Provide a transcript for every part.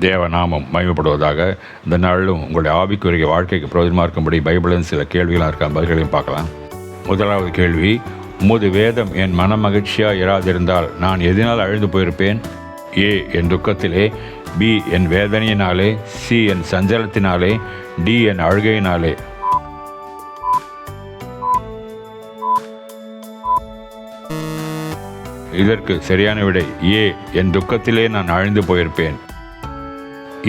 தேவநாமம் மகிமைப்படுவதாக இந்த நாளிலும் உங்களுடைய ஆவிக்குரிய வாழ்க்கைக்கு பிரயோஜனமாக இருக்கும்படி பைபிளின் சில கேள்விகளாக இருக்க பதில்களையும் பார்க்கலாம். முதலாவது கேள்வி உமது வேதம் என் மன மகிழ்ச்சியாக இராதிருந்தால் நான் எதனால் அழுது போயிருப்பேன்? ஏ என் துக்கத்திலே. பி என் வேதனையினாலே. சி என் சஞ்சலத்தினாலே. டி என் அழுகையினாலே. இதற்கு சரியான விடை ஏ என் துக்கத்திலே நான் அழிந்து போயிருப்பேன்.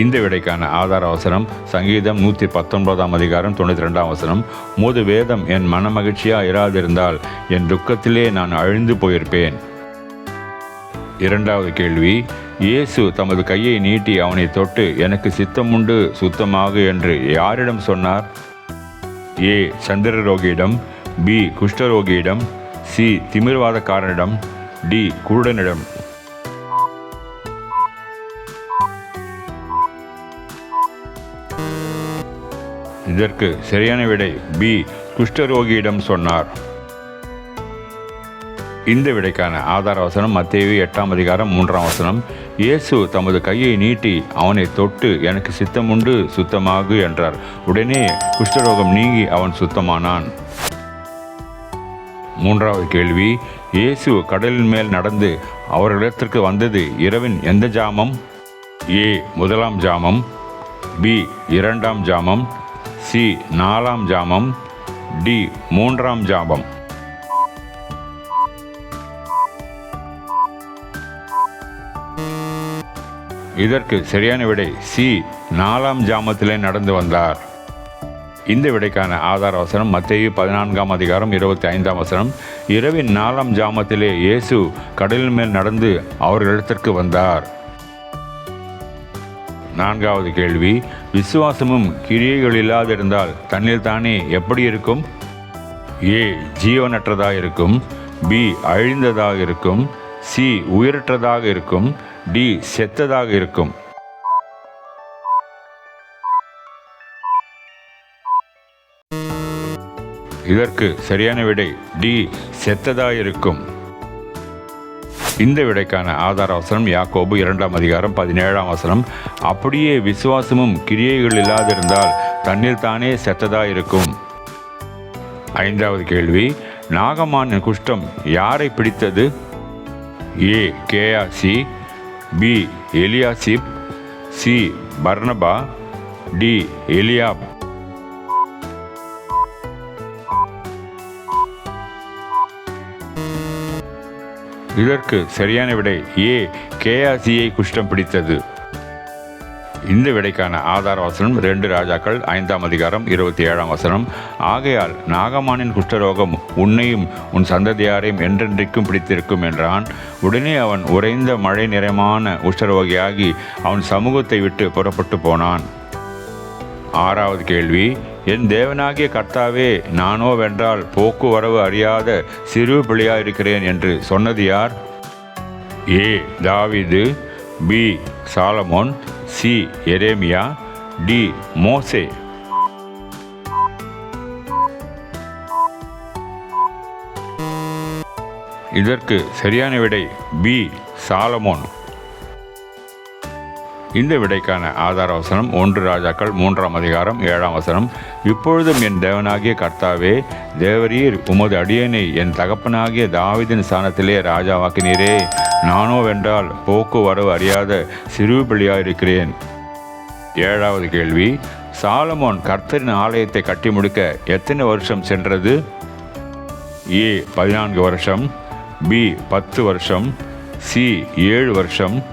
இந்த விடைக்கான ஆதார அவசரம் சங்கீதம் நூற்றி பத்தொன்பதாம் அதிகாரம் தொண்ணூற்றி ரெண்டாம் அவசரம். மோது வேதம் என் மன மகிழ்ச்சியாக இராதிருந்தால் என் துக்கத்திலே நான் அழிந்து போயிருப்பேன். இரண்டாவது கேள்வி இயேசு தமது கையை நீட்டி அவனை தொட்டு எனக்கு சித்தமுண்டு சுத்தமாகு என்று யாரிடம் சொன்னார்? ஏ சந்திர ரோகியிடம் பி குஷ்டரோகியிடம் சி திமிர்வாதக்காரனிடம் டி குருடனிடம். இதற்கு சரியான விடை பி. குஷ்டரோகியிடம் சொன்னார். இந்த விடைக்கான ஆதார வசனம் மத்தேவி எட்டாம் அதிகாரம் மூன்றாம் வசனம். இயேசு தமது கையை நீட்டி அவனை தொட்டு எனக்கு சித்தமுண்டு சுத்தமாகு என்றார். உடனே குஷ்டரோகம் நீங்கி அவன் சுத்தமானான். மூன்றாவது கேள்வி இயேசு கடலின் மேல் நடந்து அவர்களிடத்திற்கு வந்தது இரவின் எந்த ஜாமம்? ஏ. முதலாம் ஜாமம் பி. இரண்டாம் ஜாமம் சி நாலாம் ஜாமம். டி மூன்றாம் ஜாமம். இதற்கு சரியான விடை சி நாலாம் ஜாமத்திலே நடந்து வந்தார். இந்த விடைக்கான ஆதார வசனம் மத்திய பதினான்காம் அதிகாரம் இருபத்தி ஐந்தாம் வசனம். இரவின் நாலாம் ஜாமத்திலே இயேசு கடலின் மேல் நடந்து அவர்களிடத்திற்கு வந்தார். நான்காவது கேள்வி விசுவாசமும் கிரியைகள் இல்லாதிருந்தால் தண்ணீர் தானே எப்படி இருக்கும்? ஏ ஜீவனற்றதாக இருக்கும் பி அழிந்ததாக இருக்கும் சி உயிரற்றதாக இருக்கும் டி செத்ததாக இருக்கும் இதற்கு சரியான விடை டி செத்ததாக இருக்கும் இந்த விடைக்கான ஆதார வசனம் யாக்கோபு இரண்டாம் அதிகாரம் பதினேழாம் வசனம். அப்படியே விசுவாசமும் கிரியைகள் இல்லாதிருந்தால் தண்ணீர் தானே செத்ததா இருக்கும் ஐந்தாவது கேள்வி நாகமானின் குஷ்டம் யாரை பிடித்தது? A Gehazi B Eliashib C Barnabas D Eliab. இதற்கு சரியான விடை ஏ. கேஆசியை குஷ்டம் பிடித்தது. இந்த விடைக்கான ஆதார வசனம் ரெண்டு ராஜாக்கள் ஐந்தாம் அதிகாரம் இருபத்தி ஏழாம் வசனம். ஆகையால் நாகமானின் குஷ்டரோகம் உன்னையும் உன் சந்ததியாரையும் என்றென்றைக்கும் பிடித்திருக்கும் என்றான். உடனே அவன் உறைந்த மழை நிறமான குஷ்டரோகியாகி அவன் சமூகத்தை விட்டு புறப்பட்டு போனான். ஆறாவது கேள்வி என் தேவனாகிய கர்த்தாவே நானோ வென்றால் போக்குவரவு அறியாத சிறு பிள்ளையாயிருக்கிறேன் என்று சொன்னது யார்? ஏ தாவிது பி சாலமோன் சி எரேமியா டி மோசே. இதற்கு சரியான விடை பி சாலமோன். இந்த விடைக்கான ஆதார வசனம் ஒன்று ராஜாக்கள் மூன்றாம் அதிகாரம் ஏழாம் வசனம். இப்பொழுதும் என் தேவனாகிய கர்த்தாவே தேவரீர் உமது அடியனை என் தகப்பனாகிய தாவிதின் ஸ்தானத்திலே ராஜாவாக்கினீரே. நானோ வென்றால் போக்குவரவு அறியாத சிறு இருக்கிறேன் ஏழாவது கேள்வி சாலமோன் கர்த்தரின் ஆலயத்தை கட்டி முடிக்க எத்தனை வருஷம் சென்றது? ஏ பதினான்கு வருஷம் பி பத்து வருஷம் சி ஏழு வருஷம்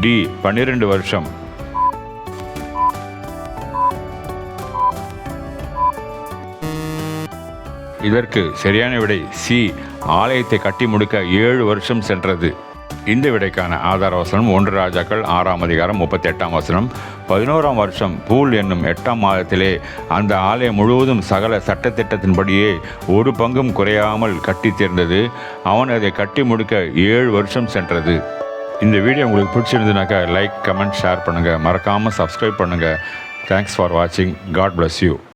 டி பன்னிரெண்டு வருஷம். இதற்கு சரியான விடை சி ஆலயத்தை கட்டி முடிக்க ஏழு வருஷம் சென்றது. இந்த விடைக்கான ஆதார வசனம் ஒன்று ராஜாக்கள் ஆறாம் அதிகாரம் முப்பத்தி எட்டாம் வசனம். பதினோராம் வருஷம் பூல் என்னும் எட்டாம் மாதத்திலே அந்த ஆலயம் முழுவதும் சகல சட்டத்திட்டத்தின்படியே ஒரு பங்கும் குறையாமல் கட்டி தீர்ந்தது. அவன் அதை கட்டி முடிக்க ஏழு வருஷம் சென்றது. இந்த வீடியோ உங்களுக்கு பிடிச்சிருந்துனாக்கா லைக் கமெண்ட் ஷேர் பண்ணுங்கள் மறக்காமல் சப்ஸ்கிரைப் பண்ணுங்கள் தேங்க்ஸ் ஃபார் வாட்சிங் காட் பிளஸ் யூ